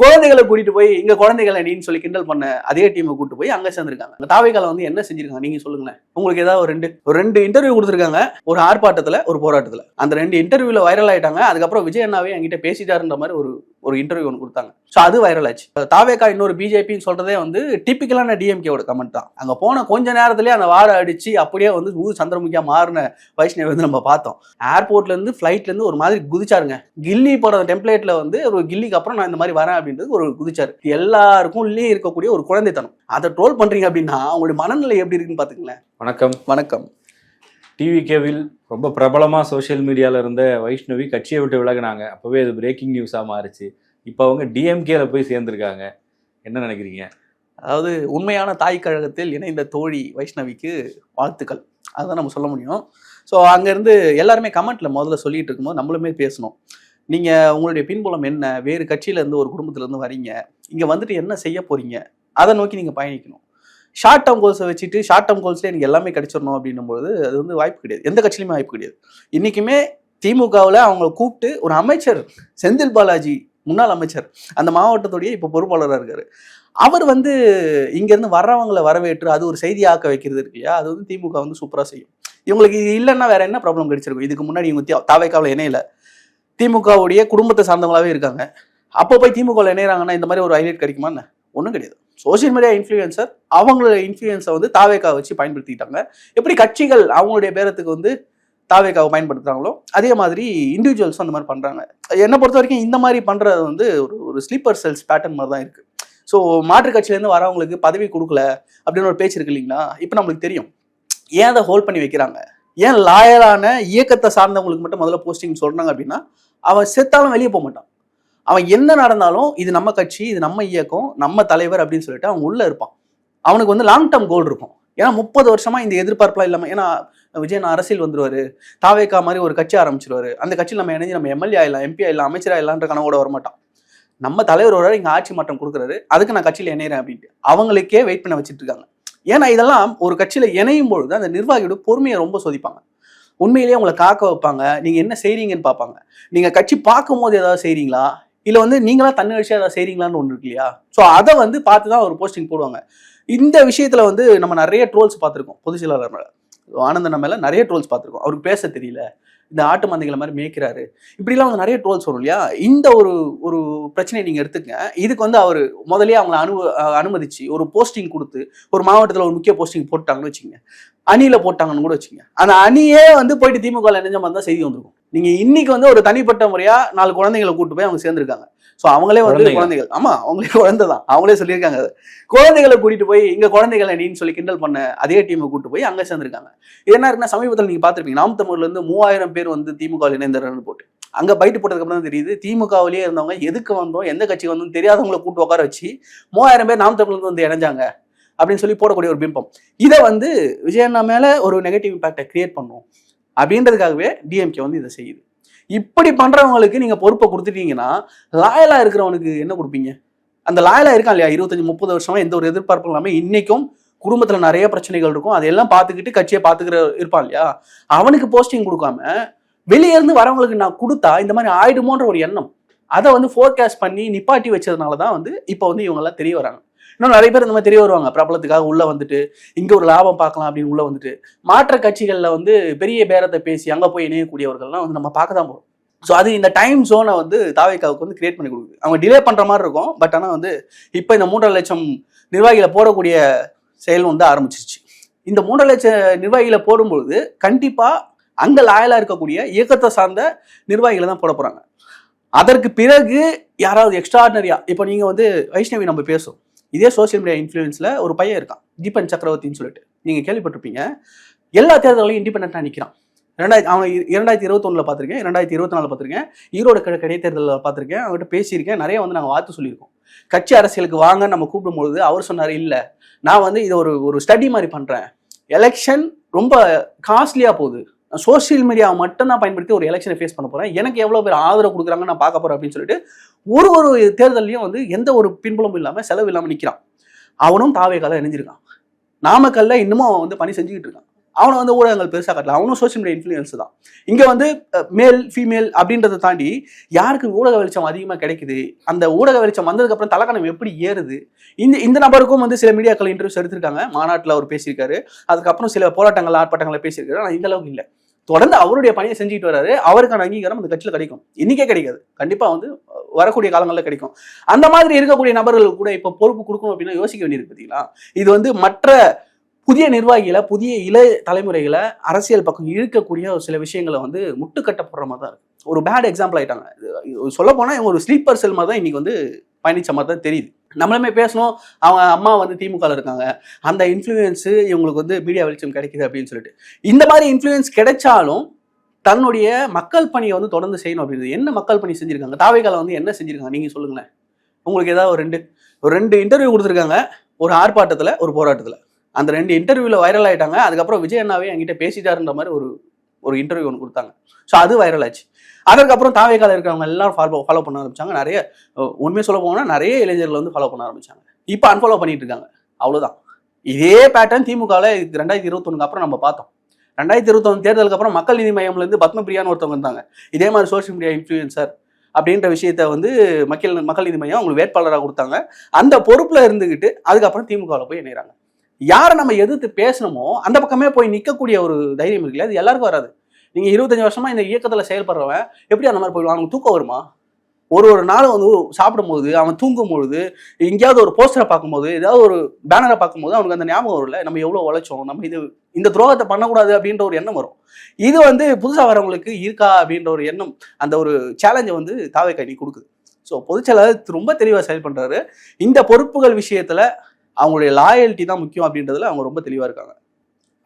குழந்தைகளை கூட்டிட்டு போய் இங்க குழந்தைகளை நீன்னு சொல்லி கிண்டல் பண்ண அதே டீமை கூட்டு போய் அங்க சேர்ந்திருக்காங்க. அந்த தாவைக்கால வந்து என்ன செஞ்சிருக்காங்க? நீங்க சொல்லுங்களேன். உங்களுக்கு ஏதாவது ஒரு ரெண்டு ஒரு ரெண்டு இன்டர்வியூ கொடுத்துருக்காங்க ஒரு ஆர்ப்பாட்டத்துல ஒரு போராட்டத்துல. அந்த ரெண்டு இன்டர்வியூல வைரல் ஆயிட்டாங்க. அதுக்கப்புறம் விஜய் அண்ணாவே என்கிட்ட பேசிட்டாருன்ற மாதிரி ஒரு ஒரு இன்டர்வியூ ஒன்று கொடுத்தாங்க. ஸோ அது வைரல் ஆச்சு. தாவேக்கா இன்னொரு பிஜேபின்னு சொல்றதே வந்து டிப்பிக்கலான டிஎம்கேவோட கமெண்ட் தான். அங்க போன கொஞ்ச நேரத்திலேயே அந்த வாடை அடிச்சு அப்படியே வந்து ஊர் சந்திரமுகியா மாறின வைஷ்ணவி வந்து நம்ம பார்த்தோம். ஏர்போர்ட்ல இருந்து ஃபிளைட்ல இருந்து ஒரு மாதிரி குதிச்சாருங்க. கில்லி போற டெம்ப்ளேட்ல வந்து ஒரு கில்லிக்கு அப்புறம் நான் இந்த மாதிரி வரேன் அப்படின்றது ஒரு குதிச்சாரு. எல்லாருக்கும் உள்ளே இருக்கக்கூடிய ஒரு குழந்தைத்தனம். அதை ட்ரோல் பண்றீங்க அப்படின்னா உங்களுடைய மனநிலை எப்படி இருக்குன்னு பாத்துக்கங்களேன் வணக்கம். வணக்கம். டிவிகேவில் ரொம்ப பிரபலமாக சோஷியல் மீடியாவில் இருந்த வைஷ்ணவி கட்சியை விட்டு விலகுனாங்க. அப்போவே அது பிரேக்கிங் நியூஸாக மாறிச்சு. இப்போ அவங்க டிஎம்கேல போய் சேர்ந்துருக்காங்க. என்ன நினைக்கிறீங்க? அதாவது உண்மையான தாய் கழகத்தில் இணைந்த தோழி வைஷ்ணவிக்கு வாழ்த்துக்கள். அதுதான் நம்ம சொல்ல முடியும். ஸோ அங்கேருந்து எல்லாருமே கமெண்ட்ல முதல்ல சொல்லிட்டு இருக்கும்போது நம்மளுமே பேசணும். நீங்கள் உங்களுடைய பின்புலம் என்ன? வேறு கட்சியிலேருந்து ஒரு குடும்பத்துலேருந்து வரீங்க. இங்கே வந்துட்டு என்ன செய்ய போறீங்க? அதை நோக்கி நீங்கள் பயணிக்கணும். ஷார்ட் டேர்ம் கோல்ஸை வச்சுட்டு ஷார்ட் டேர்ம் கோல்ஸ்லேயே எனக்கு எல்லாமே கிடைச்சிடணும் அப்படின்னும்போது அது வந்து வாய்ப்பு கிடையாது. எந்த கட்சியிலுமே வாய்ப்பு கிடையாது. இன்றைக்குமே திமுகவில் அவங்கள கூப்பிட்டு ஒரு அமைச்சர் செந்தில் பாலாஜி முன்னாள் அமைச்சர் அந்த மாவட்டத்துடைய இப்போ பொறுப்பாளராக இருக்காரு. அவர் வந்து இங்கேருந்து வர்றவங்களை வரவேற்று அது ஒரு செய்தியாக்க வைக்கிறது இருக்கு இல்லையா? அது வந்து திமுக வந்து சூப்பராக செய்யும். இவங்களுக்கு இது இல்லைன்னா வேற என்ன ப்ராப்ளம் கிடைச்சிருக்கும்? இதுக்கு முன்னாடி இவங்க தாவைக்காவில் இணையில. திமுகவுடைய குடும்பத்தை சார்ந்தவங்களாவே இருக்காங்க. அப்போ போய் திமுகவில் இணையிறாங்கன்னா இந்த மாதிரி ஒரு ஹைலைட் கிடைக்குமா என்ன? ஒன்றும் கிடையாது. சோஷியல் மீடியா இன்ஃப்ளூயன்சர் அவங்களோட இன்ஃப்ளூயன்ஸை வந்து தாவேக்கா வச்சு பயன்படுத்திக்கிட்டாங்க. எப்படி கட்சிகள் அவங்களுடைய பேரத்துக்கு வந்து தாவேக்காவை பயன்படுத்துகிறாங்களோ அதே மாதிரி இண்டிவிஜுவல்ஸும் அந்த மாதிரி பண்ணுறாங்க என்னை பொறுத்த வரைக்கும் இந்த மாதிரி பண்ணுறது வந்து ஒரு ஒரு ஸ்லீப்பர் செல்ஸ் பேட்டர்ன் மாதிரி தான் இருக்குது ஸோ மாற்றுக் கட்சியிலேருந்து வரவங்களுக்கு பதவி கொடுக்கல அப்படின்னு ஒரு பேச்சு இருக்கு இல்லைங்களா? இப்போ நம்மளுக்கு தெரியும். ஏன் அதை ஹோல்ட் பண்ணி வைக்கிறாங்க? ஏன் லாயலான இயக்கத்தை சார்ந்தவங்களுக்கு மட்டும் முதல்ல போஸ்டிங் சொல்கிறாங்க அப்படின்னா அவன் செத்தாலும் வெளியே போக மாட்டான். அவன் என்ன நடந்தாலும் இது நம்ம கட்சி இது நம்ம இயக்கம் நம்ம தலைவர் அப்படின்னு சொல்லிட்டு அவன் உள்ள இருப்பான். அவனுக்கு வந்து லாங் டேர்ம் கோல் இருக்கும். ஏன்னா முப்பது வருஷமா இந்த எதிர்பார்ப்புலாம் இல்லாம ஏன்னா விஜயன் அரசியல் வந்துருவாரு. தாவேக்கா மாதிரி ஒரு கட்சி ஆரம்பிச்சிருவாரு. அந்த கட்சியில் நம்ம இணைஞ்சு நம்ம எம்எல்ஏ ஆயிடலாம் எம்பி ஆயிடலாம் அமைச்சர் ஆயிடலான்ற கனவோட வரமாட்டான். நம்ம தலைவர் ஒரு இங்க ஆட்சி மாற்றம் கொடுக்குறாரு. அதுக்கு நான் கட்சியில் இணையறேன் அப்படின்ட்டு. அவங்களுக்கே வெயிட் பண்ண வச்சுட்டு இருக்காங்க ஏன்னா இதெல்லாம் ஒரு கட்சியில இணையும் பொழுது அந்த நிர்வாகியோட பொறுமையை ரொம்ப சோதிப்பாங்க. உண்மையிலேயே உங்களை காக்க வைப்பாங்க. நீங்க என்ன செய்றீங்கன்னு பார்ப்பாங்க. நீங்க கட்சி பார்க்கும் போது ஏதாவது செய்றீங்களா? இல்ல வந்து நீங்களா தன்னெழுச்சியா அதை செய்றீங்களான்னு ஒன்று இருக்கு இல்லையா? ஸோ அதை வந்து பார்த்து தான் ஒரு போஸ்டிங் போடுவாங்க. இந்த விஷயத்துல வந்து நம்ம நிறைய ட்ரோல்ஸ் பார்த்துருக்கோம் பொதுச் செயலாளர் மேல. ஆனந்தன மேல நிறைய ட்ரோல்ஸ் பார்த்துருக்கோம். அவருக்கு பேச தெரியல. இந்த ஆட்டு மந்தைகளை மாதிரி மேய்க்கிறாரு. இப்படிலாம் வந்து நிறைய ட்ரோல்ஸ் வரும் இல்லையா? இந்த ஒரு ஒரு பிரச்சனையை நீங்க எடுத்துக்கங்க. இதுக்கு வந்து அவர் முதலே அவங்களை அனு அனுமதிச்சு ஒரு போஸ்டிங் கொடுத்து ஒரு மாவட்டத்தில் ஒரு முக்கிய போஸ்டிங் போட்டாங்கன்னு வச்சுக்கோங்க. அணியில போட்டாங்கன்னு கூட வச்சுக்கோங்க. அந்த அணியே வந்து போயிட்டு திமுக இணைஞ்ச மாதிரி தான் செய்தி வந்திருக்கும். நீங்க இன்னைக்கு வந்து ஒரு தனிப்பட்ட முறையா நாலு குழந்தைங்களை கூட்டு போய் அவங்க சேர்ந்திருக்காங்க. ஸோ அவங்களே வந்து. குழந்தைகள். ஆமா அவங்களே குழந்தை தான். அவங்களே சொல்லியிருக்காங்க. அது. குழந்தைகளை கூட்டிட்டு போய் இங்க குழந்தைகளை நீன்னு சொல்லி கிண்டல் பண்ண அதே டீமை கூட்டு போய் அங்க சேர்ந்திருக்காங்க. இது என்ன இருக்குன்னா சமீபத்தில் நீங்க பார்த்திருப்பீங்க நாம் இருந்து மூவாயிரம் பேர் வந்து திமுக வில் இணைந்தார்கள் போட்டு. அங்க பைட்டு போட்டதுக்கு அப்புறம் தான் தெரியுது திமுகவிலேயே இருந்தவங்க எதுக்கு வந்தோம் எந்த கட்சி வந்தோம் தெரியாதவங்களை கூட்டு உட்கார வச்சு மூவாயிரம் பேர் நாம் தமிழ்ல இருந்து வந்து இணைஞ்சாங்க அப்படின்னு சொல்லி போடக்கூடிய ஒரு பிம்பம். இதை வந்து விஜயண்ணா மேல ஒரு நெகட்டிவ் இம்பாக்டை கிரியேட் பண்ணும். அப்படின்றதுக்காகவே டிஎம்கே வந்து இதை செய்யுது. இப்படி பண்றவங்களுக்கு நீங்க பொறுப்பை கொடுத்துட்டீங்கன்னா லாயலா இருக்கிறவனுக்கு என்ன கொடுப்பீங்க? அந்த லாயலா இருக்கான் இல்லையா? இருபத்தஞ்சு முப்பது வருஷமா எந்த ஒரு எதிர்பார்ப்பும் இல்லாமல் இன்னைக்கும் குடும்பத்துல நிறைய பிரச்சனைகள் இருக்கும். அதையெல்லாம் பார்த்துக்கிட்டு கட்சியை பார்த்துக்கிற இருப்பான் இல்லையா? அவனுக்கு போஸ்டிங் கொடுக்காம வெளியே இருந்து வரவங்களுக்கு நான் கொடுத்தா இந்த மாதிரி ஆயிடுமோன்ற ஒரு எண்ணம். அதை வந்து ஃபோர்காஸ்ட் பண்ணி நிப்பாட்டி வச்சதுனால தான் வந்து இப்போ வந்து இவங்கெல்லாம் தெரிய வராங்க. இன்னும் நிறைய பேர் இந்த மாதிரி தெரிய வருவாங்க. பிரபலத்துக்காக உள்ள வந்துட்டு இங்க ஒரு லாபம் பார்க்கலாம் அப்படின்னு உள்ள வந்துட்டு மாற்ற கட்சிகள்ல வந்து பெரிய பேரத்தை பேசி அங்க போய் இணையக்கூடியவர்கள்லாம் வந்து நம்ம பார்க்க தான் போறோம். ஸோ அது இந்த டைம் ஜோனை வந்து தாவேக்காவுக்கு வந்து கிரியேட் பண்ணி கொடுக்குது. அவங்க டிலே பண்ணுற மாதிரி இருக்கும். பட் ஆனால் வந்து இப்போ இந்த மூன்றரை லட்சம் நிர்வாகிகளை போடக்கூடிய செயல் வந்து ஆரம்பிச்சிருச்சு. இந்த மூன்றரை லட்சம் நிர்வாகிகளை போடும்பொழுது கண்டிப்பாக அங்கே லாயலாக இருக்கக்கூடிய இயக்கத்தை சார்ந்த நிர்வாகிகளை தான் போட போகிறாங்க அதற்கு பிறகு யாராவது எக்ஸ்ட்ராடினரியா இப்போ நீங்கள் வந்து வைஷ்ணவி நம்ம பேசும் இதே சோஷியல் மீடியா இன்ஃப்ளூயன்ஸில் ஒரு பையன் இருக்கான் தீபன் சக்கரவர்த்தின்னு சொல்லிட்டு. நீங்கள் கேள்விப்பட்டிருப்பீங்க. எல்லா தேர்தலையும் இண்டிபெண்ட்டாக நிற்கிறான் ரெண்டாயிரத்தி அவன் இரண்டாயிரத்தி இருபத்தொன்னில் பார்த்துருக்கேன் இரண்டாயிரத்தி இருபத்தி நாலு பார்த்திருக்கேன் ஈரோடு கிழக்கு இடைத்தேர்தலில் பார்த்துருக்கேன் அவங்ககிட்ட பேசியிருக்கேன் நிறைய வந்து நாங்கள் வாழ்த்து சொல்லியிருக்கோம். கட்சி அரசியலுக்கு வாங்க நம்ம கூப்பிடும்பொழுது அவர் சொன்னார் இல்லை நான் வந்து இதை ஒரு ஒரு ஸ்டடி மாதிரி பண்ணுறேன் எலெக்ஷன் ரொம்ப காஸ்ட்லியாக போகுது. சோஷியல் மீடியாவை மட்டும்தான் பயன்படுத்தி ஒரு எலெக்ஷனை ஃபேஸ் பண்ண போகிறேன் எனக்கு எவ்வளோ பேர் ஆதரவு கொடுக்குறாங்க நான் பார்க்க போகிறேன் அப்படின்னு சொல்லிட்டு ஒரு ஒரு தேர்தலையும் வந்து எந்த ஒரு பின்புலமும் இல்லாமல் செலவு இல்லாமல் நிற்கிறான் அவனும் தாவேக்கால இணைஞ்சிருக்கான். நாமக்கல்ல இன்னமும் அவன் வந்து பணி செஞ்சுக்கிட்டு இருக்கான். அவனை வந்து ஊடகங்கள் பெருசாக காட்டல. அவனும் சோஷியல் மீடியா இன்ஃப்ளூயன்ஸ் தான். இங்கே வந்து மேல் ஃபீமேல் அப்படின்றத தாண்டி யாருக்கு ஊடக வெளிச்சம் அதிகமாக கிடைக்குது? அந்த ஊடக வெளிச்சம் வந்ததுக்கப்புறம் தலைக்கணம் எப்படி ஏறுது? இந்த இந்த நபருக்கும் வந்து சில மீடியாக்கள் இன்டர்வியூஸ் எடுத்திருக்காங்க. மாநாட்டில் அவர் பேசியிருக்காரு. அதுக்கப்புறம் சில போராட்டங்கள் ஆர்ப்பாட்டங்களை பேசியிருக்காரு. ஆனால் இந்த அளவுக்கு இல்லை. தொடர்ந்து அவருடைய பணியை செஞ்சுட்டு வராரு அவருக்கான அங்கீகாரம் அந்த கட்சியில் கிடைக்கும். இன்னைக்கே கிடைக்காது. கண்டிப்பா வந்து வரக்கூடிய காலங்களில் கிடைக்கும். அந்த மாதிரி இருக்கக்கூடிய நபர்களுக்கு கூட இப்போ பொறுப்பு கொடுக்கணும் அப்படின்னா யோசிக்க வேண்டியிருக்கு பார்த்தீங்களா இது வந்து மற்ற புதிய நிர்வாகிகளை புதிய இளைய தலைமுறைகளை அரசியல் பக்கம் இழுக்கக்கூடிய ஒரு சில விஷயங்களை வந்து முட்டுக்கட்டப்படுற மாதிரி தான் இருக்கு. ஒரு பேட் எக்ஸாம்பிள் ஆயிட்டாங்க. சொல்ல போனால் ஒரு ஸ்லீப்பர் செல் மாதிரி தான் இன்னைக்கு வந்து பயணிச்ச மாதிரி தான் தெரியுது. நம்மளுமே பேசணும் அவங்க அம்மா வந்து திமுகவில் இருக்காங்க. அந்த இன்ஃப்ளூயன்ஸு இவங்களுக்கு வந்து மீடியா வெளிச்சம் கிடைக்குது அப்படின்னு சொல்லிட்டு. இந்த மாதிரி இன்ஃப்ளூயன்ஸ் கிடைச்சாலும் தன்னுடைய மக்கள் பணியை வந்து தொடர்ந்து செய்யணும் அப்படின்றது என்ன மக்கள் பணி செஞ்சுருக்காங்க? தாவைக்கால வந்து என்ன செஞ்சுருக்காங்க? நீங்கள் சொல்லுங்களேன். உங்களுக்கு ஏதாவது ஒரு ரெண்டு ஒரு ரெண்டு இன்டர்வியூ கொடுத்துருக்காங்க. ஒரு ஆர்ப்பாட்டத்தில் ஒரு போராட்டத்தில். அந்த ரெண்டு இன்டர்வியூவில் வைரல் ஆகிட்டாங்க அதுக்கப்புறம் விஜய் அண்ணாவே என்கிட்ட பேசிட்டாருன்ற மாதிரி ஒரு ஒரு இன்டர்வியூ ஒன்று கொடுத்தாங்க. ஸோ அது வைரல் ஆச்சு. அதற்கப்புறம் தாவேக்கால இருக்கிறவங்க எல்லாரும் ஃபாலோ ஃபாலோ பண்ண ஆரம்பிச்சாங்க. நிறைய உண்மையை சொல்ல போனால் நிறைய இளைஞர்கள் வந்து ஃபாலோ பண்ண ஆரம்பிச்சாங்க. இப்போ அன்ஃபாலோ பண்ணிட்டு இருக்காங்க. அவ்வளோதான் இதே பேட்டர்ன் திமுகவில் ரெண்டாயிரத்தி இருபத்தொன்னுக்கு அப்புறம் நம்ம பார்த்தோம். ரெண்டாயிரத்தி இருபத்தொன்னு தேர்தலுக்கு அப்புறம் மக்கள் நீதி மையம்லேருந்து பத்மபிரியான்னு ஒருத்தவங்க இருந்தாங்க. இதே மாதிரி சோஷியல் மீடியா இன்ஃப்ளூயன்சர் அப்படின்ற விஷயத்த வந்து மக்கள் மக்கள் நீதி மையம் அவங்களுக்கு வேட்பாளராக கொடுத்தாங்க. அந்த பொறுப்பில் இருந்துக்கிட்டு அதுக்கப்புறம் திமுகவில் போய் இணைகிறாங்க யாரை நம்ம எதிர்த்து பேசணுமோ அந்த பக்கமே போய் நிற்கக்கூடிய ஒரு தைரியம் இருக்குல்ல? அது எல்லாருக்கும் வராது. நீங்கள் இருபத்தஞ்சு வருஷமாக இந்த இயக்கத்தில் செயல்படுறவன் எப்படி அந்த மாதிரி போயிடுவான்? அவனுக்கு தூக்கம் வருமா? ஒரு ஒரு நாளும் வந்து சாப்பிடும்போது அவன் தூங்கும்பொழுது எங்கேயாவது ஒரு போஸ்டரை பார்க்கும்போது ஏதாவது ஒரு பேனரை பார்க்கும்போது அவனுக்கு அந்த ஞாபகம் வரும்ல? நம்ம எவ்வளோ உழைச்சோம் நம்ம இது இந்த துரோகத்தை பண்ணக்கூடாது அப்படின்ற ஒரு எண்ணம் வரும். இது வந்து புதுசாக வரவங்களுக்கு இருக்கா அப்படின்ற ஒரு எண்ணம் அந்த ஒரு சேலஞ்சை வந்து தாவை கண்ணி கொடுக்குது. ஸோ பொதுச்செயலாளர் ரொம்ப தெளிவாக செயல்படுறாரு. இந்த பொறுப்புகள் விஷயத்தில் அவங்களுடைய லாயல்ட்டி தான் முக்கியம் அப்படின்றதுல அவங்க ரொம்ப தெளிவா இருக்காங்க.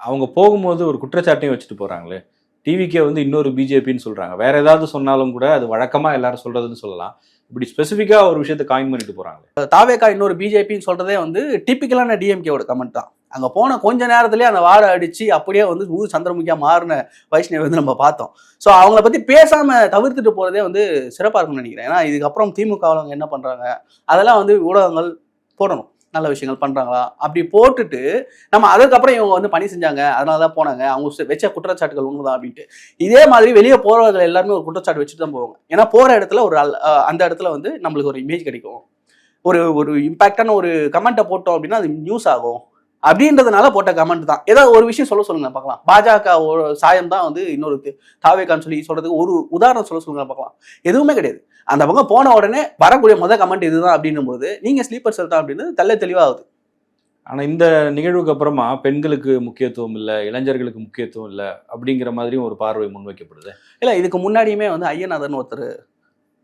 அவங்க போகும்போது ஒரு குற்றச்சாட்டையும் வச்சுட்டு போறாங்களே. டிவிக்கே வந்து இன்னொரு பிஜேபின்னு சொல்றாங்க. வேற ஏதாவது சொன்னாலும் கூட அது வழக்கமா எல்லாரும் சொல்றதுன்னு சொல்லலாம். இப்படி ஸ்பெசிஃபிக்கா ஒரு விஷயத்தை காயின் பண்ணிட்டு போறாங்களே. தாவேக்கா இன்னொரு பிஜேபின்னு சொல்றதே வந்து டிப்பிக்கலான டிஎம்கேவோட கமெண்ட் தான். அங்க போன கொஞ்ச நேரத்திலேயே அந்த வாடை அடிச்சு அப்படியே வந்து ஊர் சந்திரமுகியா மாறின வைஷ்ணவி வந்து நம்ம பார்த்தோம். ஸோ அவங்கள பத்தி பேசாம தவிர்த்துட்டு போறதே வந்து சிறப்பா இருக்கும்னு நினைக்கிறேன். ஏன்னா இதுக்கப்புறம் திமுக அவங்க என்ன பண்றாங்க? அதெல்லாம் வந்து ஊடகங்கள் போடணும். நல்ல விஷயங்கள் பண்றாங்களா? அப்படி போட்டுட்டு நம்ம அதுக்கப்புறம் இவங்க வந்து பணி செஞ்சாங்க அதனால தான் போனாங்க. அவங்க வச்ச குற்றச்சாட்டுகள் உண்மைதான் அப்படின்ட்டு. இதே மாதிரி வெளியே போறவர்கள் எல்லாருமே ஒரு குற்றச்சாட்டு வச்சுட்டு தான் போவாங்க. ஏன்னா போற இடத்துல ஒரு அல்- அந்த இடத்துல வந்து நம்மளுக்கு ஒரு இமேஜ் கிடைக்கும். ஒரு ஒரு இம்பாக்டான ஒரு கமெண்ட்டை போட்டோம் அப்படின்னா அது நியூஸ் ஆகும். அப்படின்றதுனால போட்ட கமெண்ட் தான். ஏதாவது ஒரு விஷயம் சொல்ல சொல்லுங்க பார்க்கலாம். பாஜக ஒரு சாயம் தான் வந்து இன்னொரு தாவேக்கான்னு சொல்லி சொல்றதுக்கு ஒரு உதாரணம் சொல்ல சொல்லுங்க பார்க்கலாம். எதுவுமே கிடையாது. அந்த பக்கம் போன உடனே வரக்கூடிய முத கமெண்ட் இதுதான் அப்படின்னும் போது நீங்க ஸ்லீப்பர் செல் தான் அப்படின்னு தெல்ல தெளிவாகுது. ஆனா இந்த நிகழ்வுக்கு அப்புறமா பெண்களுக்கு முக்கியத்துவம் இல்ல இளைஞர்களுக்கு முக்கியத்துவம் இல்ல அப்படிங்கிற மாதிரியும் ஒரு பார்வை முன்வைக்கப்படுது. இல்ல இதுக்கு முன்னாடியுமே வந்து ஐயநாதன் ஒருத்தர்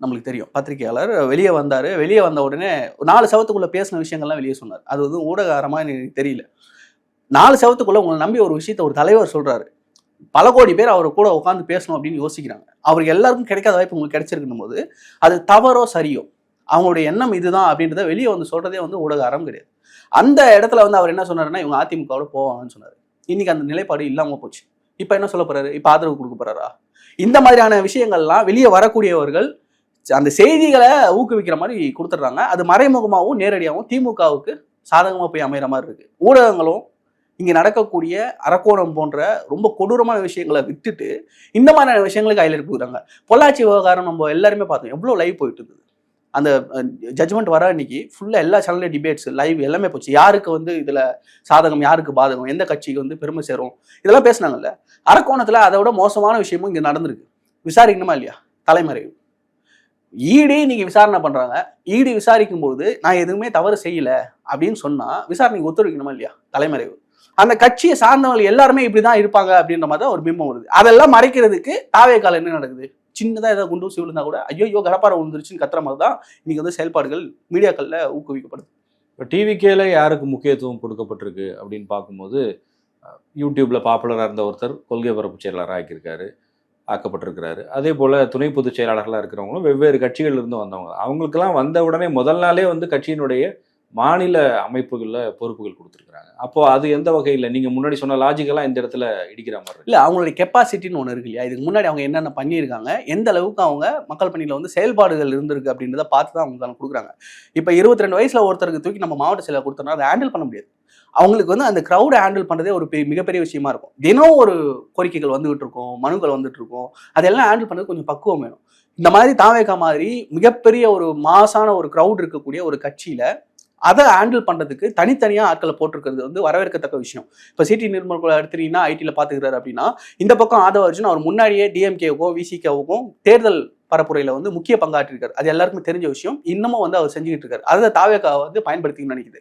நம்மளுக்கு தெரியும். பத்திரிகையாளர் வெளியே வந்தாரு. வெளியே வந்த உடனே நாலு சவத்துக்குள்ளே பேசின விஷயங்கள்லாம் வெளியே சொன்னார். அது வந்து ஊடகரமா எனக்கு தெரியல. நாலு சவத்துக்குள்ள உங்களை நம்பி ஒரு விஷயத்த ஒரு தலைவர் சொல்றாரு. பல கோடி பேர் அவர் கூட உட்காந்து பேசணும் அப்படின்னு யோசிக்கிறாங்க. அவருக்கு எல்லாருக்கும் கிடைக்காத வாய்ப்பு உங்களுக்கு கிடைச்சிருக்கும்போது அது தவறோ சரியோ? அவங்களுடைய எண்ணம் இதுதான் அப்படின்றத வெளியே வந்து சொல்றதே வந்து ஊடக அறம் கிடையாது. அந்த இடத்துல வந்து அவர் என்ன சொன்னாருன்னா இவங்க அதிமுகவோட போவாங்கன்னு சொன்னார். இன்னைக்கு அந்த நிலைப்பாடு இல்லாமல் போச்சு. இப்போ என்ன சொல்ல போறாரு? இப்போ ஆதரவு கொடுக்க போறாரா? இந்த மாதிரியான விஷயங்கள்லாம் வெளியே வரக்கூடியவர்கள் அந்த செய்திகளை ஊக்குவிக்கிற மாதிரி கொடுத்துட்றாங்க. அது மறைமுகமாகவும் நேரடியாகவும் திமுகவுக்கு சாதகமாக போய் அமைகிற மாதிரி இருக்குது ஊடகங்களும் இங்கே நடக்கக்கூடிய அரக்கோணம் போன்ற ரொம்ப கொடூரமான விஷயங்களை விட்டுட்டு இந்த மாதிரியான விஷயங்களுக்கு ஹைலைட் கொடுக்குறாங்க பொள்ளாச்சி விவகாரம் நம்ம எல்லாருமே பார்த்தோம். எவ்வளோ லைவ் போயிட்டு இருந்தது அந்த ஜட்ஜ்மெண்ட் வர அன்னைக்கு ஃபுல்லாக எல்லா சேனல்லையும் டிபேட்ஸ் லைவ் எல்லாமே போச்சு. யாருக்கு வந்து இதில் சாதகம் யாருக்கு பாதகம் எந்த கட்சிக்கு வந்து பெருமை சேரும்? இதெல்லாம் பேசினாங்கல்ல. அரக்கோணத்தில் அதை விட மோசமான விஷயமும் இங்கே நடந்திருக்கு. விசாரிக்கணுமா இல்லையா? தலைமறைவு. ஈடி நீங்க விசாரணை பண்றாங்க. ஈடி விசாரிக்கும் போது நான் எதுவுமே தவறு செய்யல அப்படின்னு சொன்னா விசாரணைக்கு ஒத்துழைக்கணுமா இல்லையா? தலைமறைவு. அந்த கட்சியை சார்ந்தவங்க எல்லாருமே இப்படிதான் இருப்பாங்க அப்படின்ற மாதிரி தான் ஒரு பிம்பம் வருது. அதெல்லாம் மறைக்கிறதுக்கு தாவேக்கால என்ன நடக்குது? சின்னதாக ஏதாவது குண்டூசி விழுந்தா கூட ஐயோ கடப்பாறை விழுந்துருச்சுன்னு கத்துற மாதிரி தான் இன்னைக்கு வந்து செயல்பாடுகள் மீடியாக்களில் ஊக்குவிக்கப்படுது. இப்போ டிவிக்கேல யாருக்கு முக்கியத்துவம் கொடுக்கப்பட்டிருக்கு அப்படின்னு பார்க்கும்போது யூடியூப்ல பாப்புலராக இருந்த ஒருத்தர் கொள்கை பரப்பு செயலாளராக ஆக்கியிருக்காரு. ஆக்கப்பட்டிருக்கிறாரு. அதே போல் துணை பொதுச் செயலாளர்களாக இருக்கிறவங்களும் வெவ்வேறு கட்சிகளிலிருந்து வந்தவங்க. அவங்களுக்கெல்லாம் வந்த உடனே முதல் நாளே வந்து கட்சியினுடைய மாநில அமைப்புகளில் பொறுப்புகள் கொடுத்துருக்குறாங்க. அப்போ அது எந்த வகையில்? நீங்கள் முன்னாடி சொன்ன லாஜிக்கெல்லாம் இந்த இடத்துல இடிக்கிற மாதிரி இல்லை அவங்களுடைய கெப்பாசிட்டின்னு ஒன்று இருக்கு இல்லையா? இதுக்கு முன்னாடி அவங்க என்னென்ன பண்ணியிருக்காங்க? எந்த அளவுக்கு அவங்க மக்கள் பணியில் வந்து செயல்பாடுகள் இருந்திருக்கு அப்படின்றத பார்த்து தான் அவங்க கொடுக்குறாங்க. இப்போ இருபத்தி ரெண்டு வயசில் ஒருத்தருக்கு தூக்கி நம்ம மாவட்ட செயலர் கொடுத்தோம்னா அதை ஹேண்டில் பண்ண முடியாது. அவங்களுக்கு வந்து அந்த க்ரௌடை ஹேண்டில் பண்ணுறதே ஒரு பெரிய மிகப்பெரிய விஷயமா இருக்கும். தினம் ஒரு கோரிக்கைகள் வந்துகிட்டு இருக்கும் மனுக்கள் வந்துட்டு இருக்கும். அதெல்லாம் ஹேண்டில் பண்ணுறது கொஞ்சம் பக்குவம் வேணும். இந்த மாதிரி தாவேக்கா மாதிரி மிகப்பெரிய ஒரு மாசான ஒரு க்ரௌட் இருக்கக்கூடிய ஒரு கட்சியில அதை ஹேண்டில் பண்ணுறதுக்கு தனித்தனியாக ஆட்களை போட்டிருக்கிறது வந்து வரவேற்கத்தக்க விஷயம். இப்போ சிடி நிர்மல் கூட எடுத்துட்டீங்கன்னா ஐடியில் பார்த்துக்கிறாரு அப்படின்னா இந்த பக்கம் ஆதவ அர்ஜுன் அவர் முன்னாடியே டிஎம்கேவுக்கும் விசிகேவுக்கும் தேர்தல் பரப்புரையில் வந்து முக்கிய பங்காற்றிருக்காரு. அது எல்லாருக்குமே தெரிஞ்ச விஷயம். இன்னமும் வந்து அவர் செஞ்சுக்கிட்டு இருக்காரு. அதை தாவேக்கா வந்து பயன்படுத்திக்கணும்னு நினைக்குது.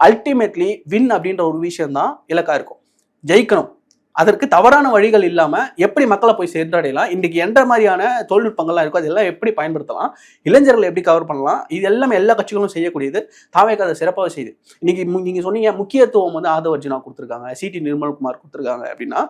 அல்டிமேட்லி வின் அப்படின்ற ஒரு விஷயம் தான் இலக்காக இருக்கும். ஜெயிக்கணும். அதற்கு தவறான வழிகள் இல்லாமல் எப்படி மக்களை போய் சேர்ந்தடையலாம் இன்றைக்கி எந்த மாதிரியான தொழில்நுட்பங்கள்லாம் இருக்கோ அதெல்லாம் எப்படி பயன்படுத்தலாம் இளைஞர்களை எப்படி கவர் பண்ணலாம் இது எல்லாமே எல்லா கட்சிகளும் செய்யக்கூடியது தாவேக்கு அதை சிறப்பாக செய்யுது இன்னைக்கு மு- சொன்னீங்க முக்கியத்துவம் வந்து ஆதவ அர்ஜுனா கொடுத்துருக்காங்க சிடி நிர்மல்குமார் கொடுத்துருக்காங்க அப்படின்னா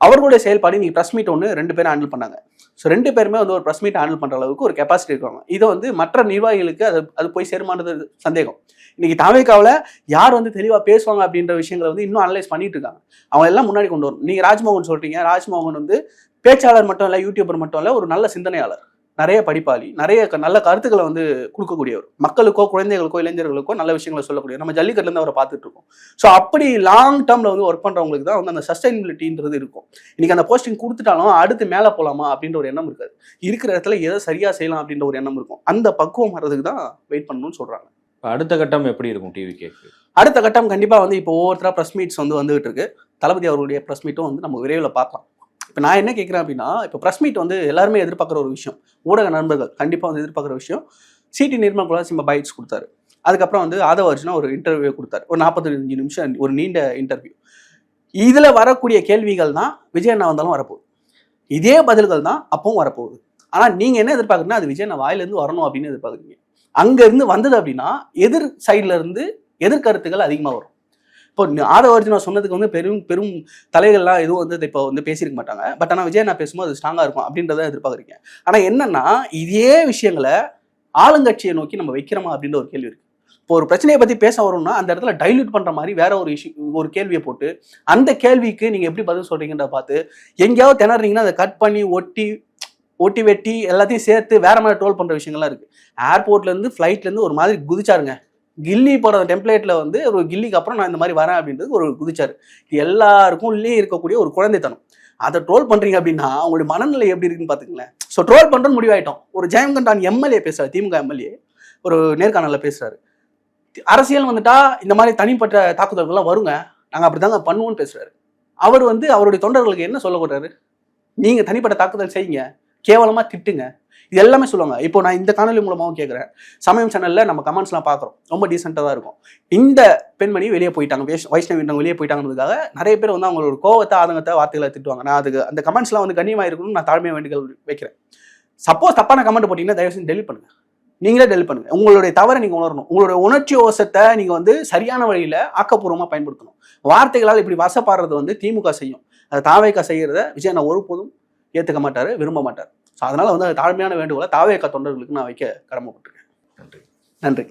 அவர்களுடைய செயல்பாடு நீங்கள் ப்ரெஸ் மீட் ஒன்று ரெண்டு பேரும் ஹேண்டில் பண்ணாங்க. ஸோ ரெண்டு பேருமே வந்து ஒரு ப்ரெஸ் மீட் ஹேண்டில் பண்ணுற அளவுக்கு ஒரு கெப்பாசிட்டி இருக்காங்க. இதை வந்து மற்ற நிர்வாகிகளுக்கு அது அது போய் சேருமானது சந்தேகம். இன்னைக்கு தமிழ்காவில் யார் வந்து தெளிவாக பேசுவாங்க அப்படின்ற விஷயங்களை வந்து இன்னும் அனலைஸ் பண்ணிட்டு இருக்காங்க அவங்க எல்லாம் முன்னாடி கொண்டு வரும் நீங்கள் ராஜ்மோகன் சொல்றீங்க. ராஜ்மோகன் வந்து பேச்சாளர் மட்டும் இல்லை யூடியூபர் மட்டும் இல்லை ஒரு நல்ல சிந்தனையாளர். நிறைய படிப்பாளி. நிறைய க- நல்ல கருத்துக்களை வந்து கொடுக்கக்கூடியவர். மக்களுக்கோ குழந்தைகளுக்கோ இளைஞர்களுக்கோ நல்ல விஷயங்களை சொல்லக்கூடிய நம்ம ஜல்லிக்கட்டுலேருந்து அவரை பார்த்துட்டு இருக்கோம் ஸோ அப்படி லாங் டேர்மில் வந்து ஒர்க் பண்ணுறவங்களுக்கு தான் வந்து அந்த சஸ்டைனபிலிட்டின்றது இருக்கும். இன்னைக்கு அந்த போஸ்டிங் கொடுத்துட்டாலும் அடுத்து மேலே போகலாமா அப்படின்ற ஒரு எண்ணம் இருக்காது. இருக்கிற இடத்துல எதை சரியாக செய்யலாம் அப்படின்ற ஒரு எண்ணம் இருக்கும். அந்த பக்குவம் வர்றதுக்கு தான் வெயிட் பண்ணணும்னு சொல்கிறாங்க அடுத்த கட்டம் எப்படி இருக்கும் டிவி கேக்கு? அடுத்த கட்டம் கண்டிப்பாக வந்து இப்போ ஒவ்வொருத்தராக ப்ரெஸ் மீட்ஸ் வந்து வந்துகிட்டு இருக்கு. தளபதி அவர்களுடைய ப்ரெஸ் மீட்டும் வந்து நம்ம விரைவில் பார்க்கலாம். இப்போ நான் என்ன கேட்குறேன் அப்படின்னா இப்போ ப்ரெஸ் மீட் வந்து எல்லாருமே எதிர்பார்க்குற ஒரு விஷயம். ஊடக நண்பர்கள் கண்டிப்பாக வந்து எதிர்பார்க்குற விஷயம். சிடி நிர்மல் கூட சிம்ம பைட்ஸ் கொடுத்தாரு. அதுக்கப்புறம் வந்து ஆதவ அர்ஜுனா ஒரு இன்டர்வியூ கொடுத்தாரு. ஒரு நாற்பத்தஞ்சு நிமிஷம் ஒரு நீண்ட இன்டர்வியூ இதில் வரக்கூடிய கேள்விகள் தான் விஜய் அண்ணா வந்தாலும் வரப்போகுது. இதே பதில்கள் தான் அப்பவும் வரப்போகுது. ஆனால் நீங்கள் என்ன எதிர்பார்க்குறீங்கன்னா அது விஜய் அண்ணா வாயிலேருந்து வரணும் அப்படின்னு எதிர்பார்க்குறீங்க. அங்கேருந்து வந்தது அப்படின்னா எதிர் சைடில் இருந்து எதிர்கருத்துக்கள் அதிகமாக வரும். இப்போ ஆதவர்ஜுனா சொன்னதுக்கு வந்து பெரும் பெரும் தலைகள்லாம் எதுவும் வந்து இப்போ வந்து பேசியிருக்க மாட்டாங்க. பட் ஆனால் விஜய் நான் பேசும்போது அது ஸ்ட்ராங்காக இருக்கும் அப்படின்றத எதிர்பார்க்குறீங்க. ஆனால் என்னன்னா இதே விஷயங்களை ஆளுங்கட்சியை நோக்கி நம்ம வைக்கிறோமா அப்படின்ற ஒரு கேள்வி இருக்கு. இப்போ ஒரு பிரச்சனையை பற்றி பேச வரோம்னா அந்த இடத்துல டைல்யூட் பண்ணுற மாதிரி வேற ஒரு இஷ்யூ ஒரு கேள்வியை போட்டு அந்த கேள்விக்கு நீங்கள் எப்படி பதில் சொல்கிறீங்கன்ற பார்த்து எங்கேயாவது திணறீங்கன்னா அதை கட் பண்ணி ஒட்டி ஒட்டி வெட்டி எல்லாத்தையும் சேர்த்து வேற மாதிரி ட்ரோல் பண்ணுற விஷயங்கள்லாம் இருக்கு. ஏர்போர்ட்லேருந்து ஃப்ளைட்லேருந்து ஒரு மாதிரி குதிச்சாருங்க. கில்லி போகிற டெம்ப்ளேட்ல வந்து ஒரு கில்லிக்கு அப்புறம் நான் இந்த மாதிரி வரேன் அப்படின்றது ஒரு குதிச்சாரு. எல்லாருக்கும் உள்ளே இருக்கக்கூடிய ஒரு குழந்தைத்தனம். அதை ட்ரோல் பண்றீங்க அப்படின்னா அவங்களுடைய மனநிலை எப்படி இருக்குன்னு பாத்துக்கங்களேன். ஸோ ட்ரோல் பண்றோம்னு முடிவாயிட்டோம். ஒரு ஜெயங்கண்டான் எம்எல்ஏ பேசுறாரு திமுக எம்எல்ஏ ஒரு நேர்காணலில் பேசுறாரு. அரசியல் வந்துட்டா இந்த மாதிரி தனிப்பட்ட தாக்குதல்கள்லாம் வருங்க. நாங்க அப்படிதாங்க பண்ணுவோம்னு பேசுறாரு. அவர் வந்து அவருடைய தொண்டர்களுக்கு என்ன சொல்ல போறாரு? நீங்க தனிப்பட்ட தாக்குதல் செய்யுங்க. கேவலமா திட்டுங்க. இது எல்லாமே சொல்லுவாங்க. இப்போ நான் இந்த காணொலி மூலமாகவும் கேட்குறேன் சமயம் சேனல்ல நம்ம கமெண்ட்ஸ்லாம் பார்க்குறோம். ரொம்ப டீசெண்டாக தான் இருக்கும். இந்த பெண்மணி வெளியே போயிட்டாங்க. வைஷ்- வைஷ்ணவி வெளியே போயிட்டாங்கிறதுக்காக நிறைய பேர் வந்து அவங்களோட கோவத்தை ஆதங்கத்தை வார்த்தைகளை திட்டுவாங்க. நான் அதுக்கு அந்த கமெண்ட்ஸ்லாம் வந்து கண்ணியமாக இருக்கணும்னு நான் தாழ்மையாக வேண்டுகள் வைக்கிறேன். சப்போஸ் தப்பான கமெண்ட் போட்டிங்கன்னா தயவுசெய்து டெலிட் பண்ணுங்க. நீங்களே டெலிட் பண்ணுங்க. உங்களுடைய தவறை நீங்கள் உணரணும். உங்களுடைய உணர்ச்சி ஓசத்தை நீங்கள் வந்து சரியான வழியில் ஆக்கப்பூர்வமாக பயன்படுத்தணும். வார்த்தைகளால் இப்படி வசப்பாடுறது வந்து திமுக செய்யும். அதை தாவேக்கா செய்கிறத விஜய் நான் ஒருபோதும் ஏத்துக்க மாட்டாரு விரும்ப மாட்டார். ஸோ அதனால வந்து அது தாழ்மையான வேண்டுகோளை தாவேக்கா தொண்டர்களுக்கு நான் வைக்க கடமைப்பட்டிருக்கேன். நன்றி. நன்றி.